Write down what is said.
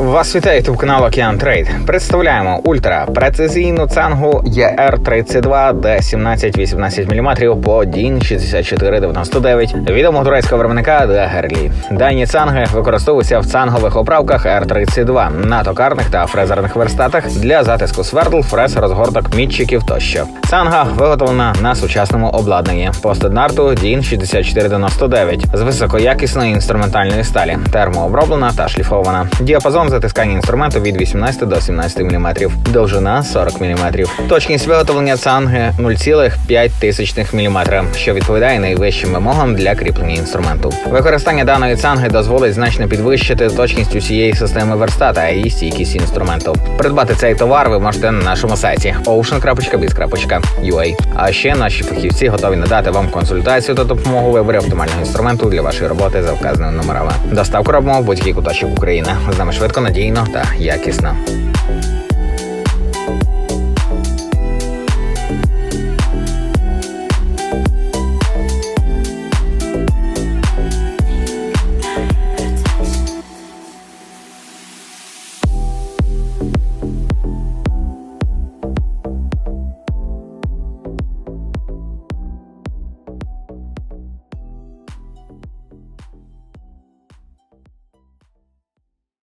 Вас вітає ютуб канал Океан Трейд. Представляємо ультра прецизійну цангу ER32 D17-18 мм по DIN 6499 відомого турецького виробника Дагерлі. Дані цанги використовуються в цангових оправках R32 на токарних та фрезерних верстатах для затиску свердл, фрез, розгорток, мітчиків тощо. Цанга виготовлена на сучасному обладнанні по стандарту DIN 6499 з високоякісної інструментальної сталі, термооброблена та шліфована. Діапазон затискання інструменту від 18 до 17 мм, довжина 40 мм. Точність виготовлення цанги 0,5 тисячних мм, що відповідає найвищим вимогам для кріплення інструменту. Використання даної цанги дозволить значно підвищити точність усієї системи верстата і стійкість інструменту. Придбати цей товар ви можете на нашому сайті ocean.biz.ua. А ще наші фахівці готові надати вам консультацію та допомогу виборі оптимального інструменту для вашої роботи за вказаними номерами. Доставку робимо в будь-який куточок України. З нами швидко, надійно та якісно.